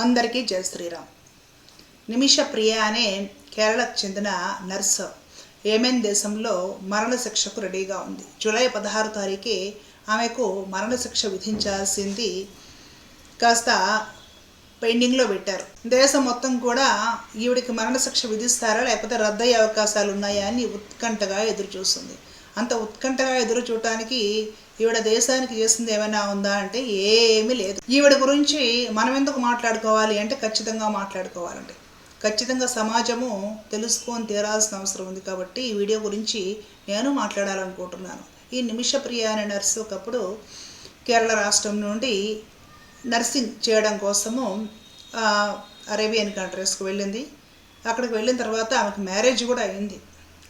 అందరికీ జయ శ్రీరామ్. నిమిష ప్రియ అనే కేరళకు చెందిన నర్సు ఏమెన్ దేశంలో మరణశిక్షకు రెడీగా ఉంది. జూలై పదహారు తారీఖు ఆమెకు మరణశిక్ష విధించాల్సింది కాస్త పెండింగ్లో పెట్టారు. దేశం మొత్తం కూడా ఈవిడికి మరణశిక్ష విధిస్తారా లేకపోతే రద్దయ్యే అవకాశాలు ఉన్నాయా అని ఉత్కంఠగా ఎదురుచూస్తుంది. అంత ఉత్కంఠగా ఎదురు చూడటానికి ఈవిడ దేశానికి చేసింది ఏమైనా ఉందా అంటే ఏమీ లేదు. ఈవిడ గురించి మనం ఎందుకు మాట్లాడుకోవాలి అంటే ఖచ్చితంగా మాట్లాడుకోవాలండి. ఖచ్చితంగా సమాజము తెలుసుకొని తీరాల్సిన అవసరం ఉంది కాబట్టి ఈ వీడియో గురించి నేను మాట్లాడాలనుకుంటున్నాను. ఈ నిమిషప్రియ అనే నర్సు ఒకప్పుడు కేరళ రాష్ట్రం నుండి నర్సింగ్ చేయడం కోసము అరేబియన్ కంట్రీస్కి వెళ్ళింది. అక్కడికి వెళ్ళిన తర్వాత ఆమెకు మ్యారేజ్ కూడా అయింది.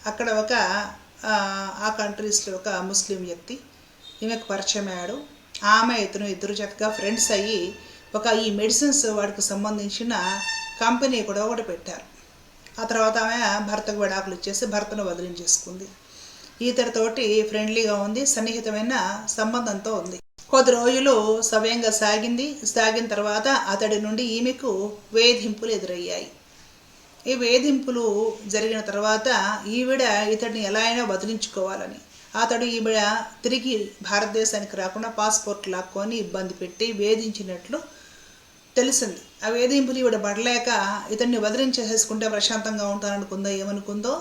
అక్కడ ఒక ఆ, కంట్రీస్లో ఒక ముస్లిం వ్యక్తి ఈమెకు పరిచయం అయ్యాడు. ఆమె ఇతను ఇద్దరు చక్కగా ఫ్రెండ్స్ అయ్యి ఒక ఈ మెడిసిన్స్ వాడికి సంబంధించిన కంపెనీ కూడా ఒకటి పెట్టారు. ఆ తర్వాత ఆమె భర్తకు విడాకులు ఇచ్చేసి భర్తను వదిలించేసుకుంది. ఇతడితోటి ఫ్రెండ్లీగా ఉంది సన్నిహితమైన సంబంధంతో ఉంది. కొద్ది రోజులు సవ్యంగా సాగింది. సాగిన తర్వాత అతడి నుండి ఈమెకు వేధింపులు ఎదురయ్యాయి. ఈ వేధింపులు జరిగిన తర్వాత ఈవిడ ఇతడిని ఎలా అయినా వదిలించుకోవాలని అతడు ఈవిడ తిరిగి భారతదేశానికి రాకుండా పాస్పోర్ట్ లాక్కొని ఇబ్బంది పెట్టి వేధించినట్లు తెలిసింది. ఆ వేధింపులు ఈవిడ పడలేక ఇతన్ని వదిలించేసేసుకుంటే ప్రశాంతంగా ఉంటాననుకుందో ఏమనుకుందో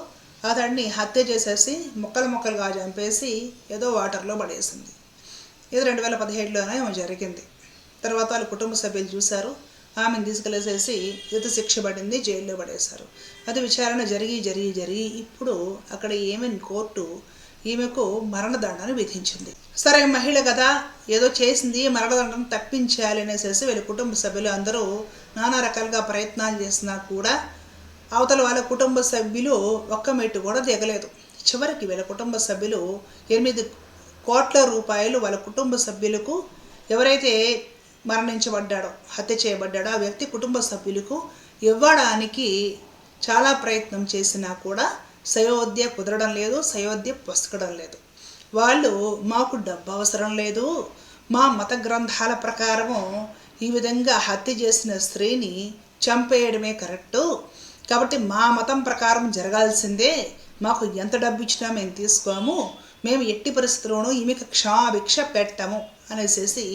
అతడిని హత్య చేసేసి ముక్కలు మొక్కలుగా చంపేసి ఏదో వాటర్లో పడేసింది. ఇది రెండు వేల పదిహేడులోనే ఏమో జరిగింది. తర్వాత వాళ్ళ కుటుంబ సభ్యులు చూశారు. ఆమెను తీసుకెళ్ళేసేసి యుత శిక్ష పడింది జైల్లో పడేశారు. అది విచారణ జరిగి జరిగి జరిగి ఇప్పుడు అక్కడ ఏమేన్ కోర్టు ఈమెకు మరణదండను విధించింది. సరే మహిళ కదా ఏదో చేసింది మరణదండను తప్పించాలి అనేసి వీళ్ళ కుటుంబ సభ్యులు అందరూ నానా రకాలుగా ప్రయత్నాలు చేసినా కూడా అవతల వాళ్ళ కుటుంబ సభ్యులు ఒక్క మెట్టు కూడా దిగలేదు. చివరికి వీళ్ళ కుటుంబ సభ్యులు ఎనిమిది కోట్ల రూపాయలు వాళ్ళ కుటుంబ సభ్యులకు ఎవరైతే మరణించబడ్డాడో హత్య చేయబడ్డాడో. ఆ వ్యక్తి కుటుంబ సభ్యులకు ఇవ్వడానికి చాలా ప్రయత్నం చేసినా కూడా సయోధ్య కుదరడం లేదు సయోధ్య పొసకడం లేదు. వాళ్ళు మాకు డబ్బు అవసరం లేదు మా మత గ్రంథాల ప్రకారము ఈ విధంగా హత్య చేసిన స్త్రీని చంపేయడమే కరెక్టు. కాబట్టి మా మతం ప్రకారం జరగాల్సిందే మాకు ఎంత డబ్బు ఇచ్చినా మేము తీసుకోము మేము ఎట్టి పరిస్థితుల్లోనూ ఈమెకు క్షమాభిక్ష పెట్టము అనేసి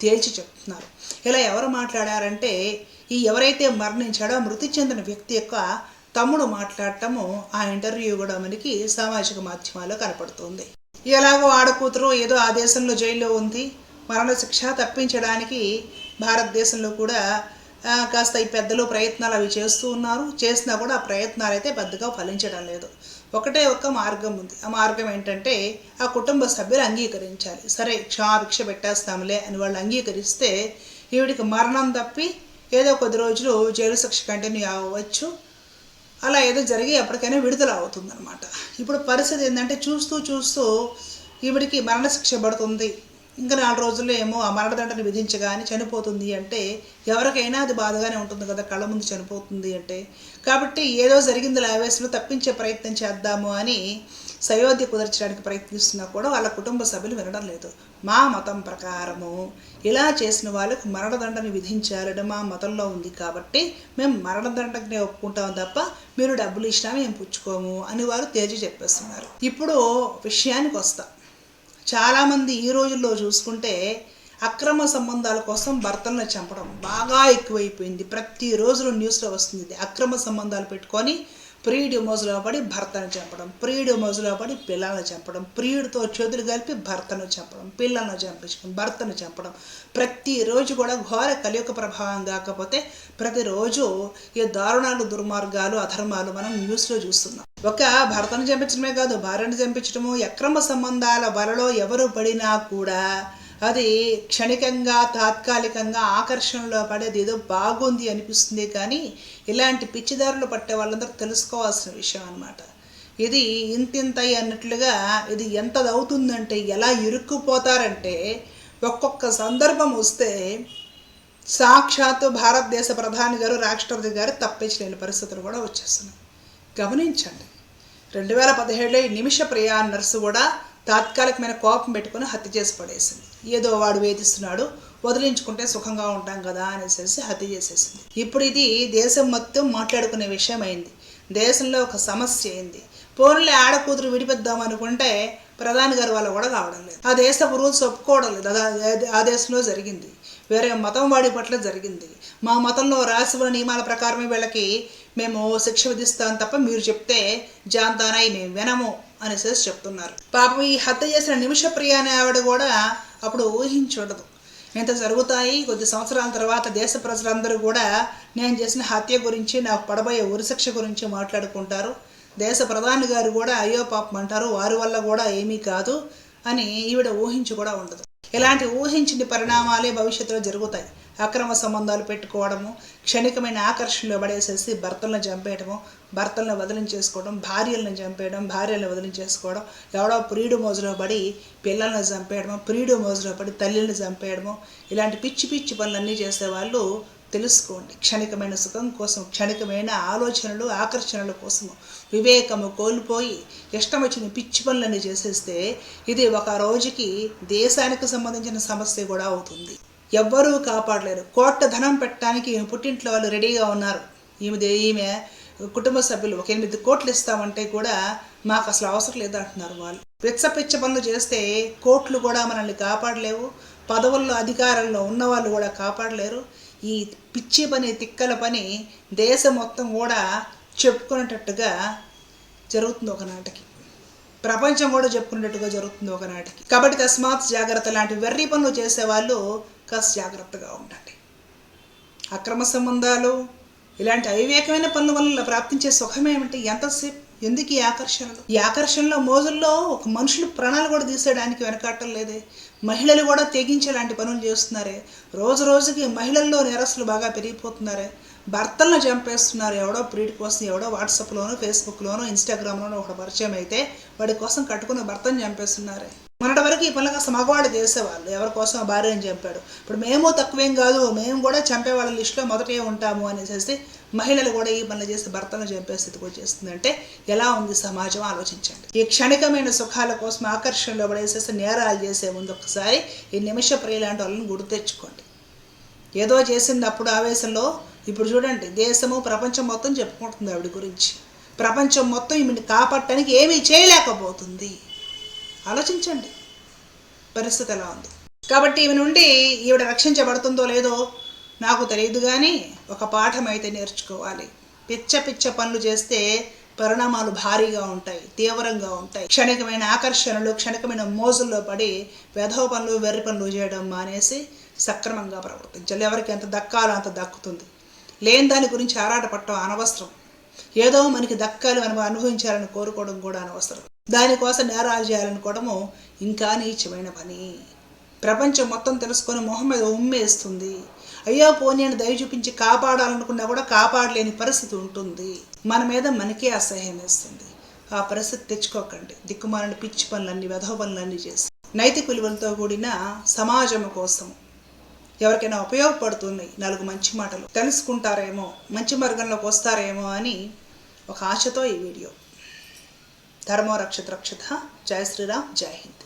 తేల్చి చెప్తున్నారు. ఇలా ఎవరు మాట్లాడారంటే ఈ ఎవరైతే మరణించాడో మృతి చెందిన వ్యక్తి యొక్క తమ్ముడు మాట్లాడటము ఆ ఇంటర్వ్యూ కూడా మనకి సామాజిక మాధ్యమాల్లో కనపడుతుంది. ఎలాగో ఆడకూతురు ఏదో ఆ దేశంలో జైల్లో ఉంది. మరణశిక్ష తప్పించడానికి భారతదేశంలో కూడా కాస్త ఈ పెద్దలు ప్రయత్నాలు అవి చేస్తూ ఉన్నారు. చేసినా కూడా ఆ ప్రయత్నాలు అయితే పెద్దగా ఫలించడం లేదు. ఒకటే ఒక మార్గం ఉంది. ఆ మార్గం ఏంటంటే ఆ కుటుంబ సభ్యులు అంగీకరించాలి. సరే క్షమాభిక్ష పెట్టేస్తాంలే అని వాళ్ళు అంగీకరిస్తే ఈవిడికి మరణం తప్పి ఏదో కొద్ది రోజులు జైలు శిక్ష కంటిన్యూ అవ్వచ్చు. అలా ఏదో జరిగి ఎప్పటికైనా విడుదల అవుతుందన్నమాట. ఇప్పుడు పరిస్థితి ఏంటంటే చూస్తూ చూస్తూ ఈవిడికి మరణశిక్ష పడుతుంది. ఇంకా నాలుగు రోజుల్లో ఏమో ఆ మరణదండని విధించగానే చనిపోతుంది అంటే ఎవరికైనా అది బాధగానే ఉంటుంది కదా కళ్ళ ముందు చనిపోతుంది అంటే. కాబట్టి ఏదో జరిగింది లావేశంలో తప్పించే ప్రయత్నం చేద్దాము అని సయోధ్య కుదర్చడానికి ప్రయత్నిస్తున్నా కూడా వాళ్ళ కుటుంబ సభ్యులు వినడం లేదు. మా మతం ప్రకారము ఇలా చేసిన వాళ్ళకు మరణదండని విధించాలని మా మతంలో ఉంది కాబట్టి మేము మరణదండకునే ఒప్పుకుంటాం తప్ప మీరు డబ్బులు ఇచ్చినా మేము పుచ్చుకోము అని వారు తేజీ చెప్పేస్తున్నారు. ఇప్పుడు విషయానికి వస్తాం. చాలామంది ఈ రోజుల్లో చూసుకుంటే అక్రమ సంబంధాల కోసం భర్తలను చంపడం బాగా ఎక్కువైపోయింది. ప్రతిరోజు న్యూస్లో వస్తుంది ఇది. అక్రమ సంబంధాలు పెట్టుకొని ప్రియుడి మోజులో పడి భర్తను చంపడం ప్రియుడి మోజులో పడి పిల్లలను చంపడం ప్రియుడితో చేతులు కలిపి భర్తను చంపడం పిల్లలను చంపించడం భర్తను చంపడం. ప్రతిరోజు కూడా ఘోర కలియుగ ప్రభావం కాకపోతే ప్రతిరోజు ఈ దారుణాలు దుర్మార్గాలు అధర్మాలు మనం న్యూస్లో చూస్తున్నాం. ఒక భర్తను చంపించడమే కాదు భార్యను చంపించడము అక్రమ సంబంధాల వలలో ఎవరు పడినా కూడా అది క్షణికంగా తాత్కాలికంగా ఆకర్షణలో పడేది ఏదో బాగుంది అనిపిస్తుంది కానీ ఇలాంటి పిచ్చిదారులు పట్టే వాళ్ళందరూ తెలుసుకోవాల్సిన విషయం అన్నమాట. ఇది ఇంతింతయి అన్నట్లుగా ఇది ఎంతదవుతుందంటే ఎలా ఇరుక్కుపోతారంటే ఒక్కొక్క సందర్భం వస్తే సాక్షాత్తు భారతదేశ ప్రధాని గారు రాష్ట్రపతి గారు తప్పించలేని పరిస్థితులు కూడా వచ్చేస్తున్నాయి. గమనించండి. రెండు వేల పదిహేడులో ఈ నిమిష ప్రియా నర్సు కూడా తాత్కాలికమైన కోపం పెట్టుకుని హత్య చేసి పడేసింది. ఏదో వాడు వేధిస్తున్నాడు వదిలించుకుంటే సుఖంగా ఉంటాం కదా అనేసి హత్య చేసేసింది. ఇప్పుడు ఇది దేశం మొత్తం మాట్లాడుకునే విషయం అయింది దేశంలో ఒక సమస్య అయింది. పోన్లే ఆడకూతురు విడిపిద్దాం అనుకుంటే ప్రధాని గారి వల్ల కూడా కావడం లేదు. ఆ దేశపు రూల్స్ ఒప్పుకోవడం లేదు. ఆ- దేశంలో జరిగింది. వేరే మతం వాడి పట్ల జరిగింది. మా మతంలో రాసిన నియమాల ప్రకారమే వీళ్ళకి మేము శిక్ష విధిస్తాం తప్ప మీరు చెప్తే జాంతానై మేము వినము అనేసి చెప్తున్నారు. పాపం ఈ హత్య చేసిన నిమిషప్రియ అనే ఆవిడ కూడా అప్పుడు ఊహించుండదు. ఇంత జరుగుతాయి కొద్ది సంవత్సరాల తర్వాత దేశ ప్రజలందరూ కూడా నేను చేసిన హత్య గురించి నాకు పడబోయే ఉరిశిక్ష గురించి మాట్లాడుకుంటారు. దేశ ప్రధాని గారు కూడా అయ్యో పాపం అంటారు వారి వల్ల కూడా ఏమీ కాదు అని ఈవిడ ఊహించి కూడా ఉండదు. ఇలాంటి ఊహించిన పరిణామాలే భవిష్యత్తులో జరుగుతాయి. అక్రమ సంబంధాలు పెట్టుకోవడము క్షణికమైన ఆకర్షణలో పడేసేసి భర్తలను చంపేయడము భర్తలను వదిలించేసుకోవడం భార్యలను చంపేయడం భార్యలను వదిలించేసుకోవడం ఎవడో ప్రియుడు మోజులో పడి పిల్లల్ని చంపేయడము ప్రియుడు మోజులో పడి తల్లిని చంపేయడము ఇలాంటి పిచ్చి పిచ్చి పనులన్నీ చేసేవాళ్ళు తెలుసుకోండి. క్షణికమైన సుఖం కోసం క్షణికమైన ఆలోచనలు ఆకర్షణల కోసము వివేకము కోల్పోయి ఇష్టం వచ్చిన పిచ్చి పనులన్నీ చేసేస్తే ఇది ఒక రోజుకి దేశానికి సంబంధించిన సమస్య కూడా అవుతుంది. ఎవ్వరూ కాపాడలేరు. కోట్ల ధనం పెట్టడానికి ఈమె పుట్టింట్లో వాళ్ళు రెడీగా ఉన్నారు. ఈమె దే- ఈమె కుటుంబ సభ్యులు ఒక ఎనిమిది కోట్లు ఇస్తామంటే కూడా మాకు అసలు అవసరం లేదు అంటున్నారు వాళ్ళు. పిచ్చ పిచ్చ పనులు చేస్తే కోట్లు కూడా మనల్ని కాపాడలేవు. పదవుల్లో అధికారంలో ఉన్న వాళ్ళు కూడా కాపాడలేరు. ఈ పిచ్చి పని తిక్కల పని దేశం మొత్తం కూడా చెప్పుకునేటట్టుగా జరుగుతుంది ఒక నాటికి. ప్రపంచం కూడా చెప్పుకున్నట్టుగా జరుగుతుంది ఒక నాటికి. కాబట్టి తస్మాత్ జాగ్రత్త లాంటి వెర్రి పనులు చేసేవాళ్ళు కాస్త జాగ్రత్తగా ఉండండి అక్రమ సంబంధాలు ఇలాంటి అవివేకమైన పనుల వల్ల ప్రాప్తించే సుఖమేమిటి ఎంతసేపు ఎందుకు ఈ ఆకర్షణలు? ఈ ఆకర్షణలో మోజుల్లో ఒక మనుషులు ప్రాణాలు కూడా తీసేయడానికి వెనకాటం లేదే. మహిళలు కూడా తెగించే లాంటి పనులు చేస్తున్నారే. రోజు రోజుకి మహిళల్లో నేరస్తులు బాగా పెరిగిపోతున్నారే. భర్తలను చంపేస్తున్నారు. ఎవడో ప్రీడ్ కోసం ఎవడో వాట్సాప్లోనో ఫేస్బుక్లోనో ఇన్స్టాగ్రామ్లోనో ఒక పరిచయం అయితే వాడి కోసం కట్టుకున్న భర్తను చంపేస్తున్నారే. మొన్నటి వరకు ఈ పనులకు అసలు మగవాడు చేసేవాళ్ళు. ఎవరి కోసం భార్యను చంపాడు. ఇప్పుడు మేము తక్కువేం కాదు. మేము కూడా చంపే వాళ్ళ లిస్టులో మొదటే ఉంటాము అనేసి మహిళలు కూడా ఈ పనులు చేసి భర్తను చంపే స్థితికి వచ్చేస్తుందంటే ఎలా ఉంది సమాజం? ఆలోచించండి. ఈ క్షణికమైన సుఖాల కోసం ఆకర్షణలో పడేసేసి నేరాలు చేసే ముందు ఒకసారి ఈ నిమిష ప్రియలాంటి వాళ్ళని గుర్తు తెచ్చుకోండి. ఏదో చేసింది అప్పుడు ఆవేశంలో ఇప్పుడు చూడండి దేశము ప్రపంచం మొత్తం చెప్పుకుంటుంది ఆవిడ గురించి. ప్రపంచం మొత్తం ఈమెను కాపాడటానికి ఏమీ చేయలేకపోతుంది. ఆలోచించండి. పరిస్థితి ఎలా ఉంది? కాబట్టి ఈమె నుండి ఈవిడ రక్షించబడుతుందో లేదో నాకు తెలియదు కానీ ఒక పాఠం అయితే నేర్చుకోవాలి. పిచ్చ పిచ్చ పనులు చేస్తే పరిణామాలు భారీగా ఉంటాయి తీవ్రంగా ఉంటాయి. క్షణికమైన ఆకర్షణలు క్షణికమైన మోజుల్లో పడి వెధవ పనులు వెర్రి పనులు చేయడం మానేసి సక్రమంగా ప్రవర్తించాలి. ఎవరికి ఎంత దక్కాలో అంత దక్కుతుంది. లేని దాని గురించి ఆరాటపడటం అనవసరం. ఏదో మనకి దక్కాలి మనం అనుభవించాలని కోరుకోవడం కూడా అనవసరం. దానికోసం నేరాలు చేయాలనుకోవడము ఇంకా నీచమైన పని. ప్రపంచం మొత్తం తెలుసుకొని మొహం మీద ఉమ్మేస్తుంది. అయ్యో పోనీ అని దయ చూపించి కాపాడాలనుకున్నా కూడా కాపాడలేని పరిస్థితి ఉంటుంది. మన మీద మనకే అసహ్యం వేస్తుంది. ఆ పరిస్థితి తెచ్చుకోకండి. దిక్కుమాలని పిచ్చి పనులన్నీ వెధవ పనులన్నీ చేసి నైతిక విలువలతో కూడిన సమాజం కోసం ఎవరికైనా ఉపయోగపడుతుంది నాలుగు మంచి మాటలు. తెలుసుకుంటారేమో మంచి మార్గంలోకి వస్తారేమో అని ఒక ఆశతో ఈ వీడియో. ధర్మో రక్షత రక్షత. జయ శ్రీరామ్ జై హింద్.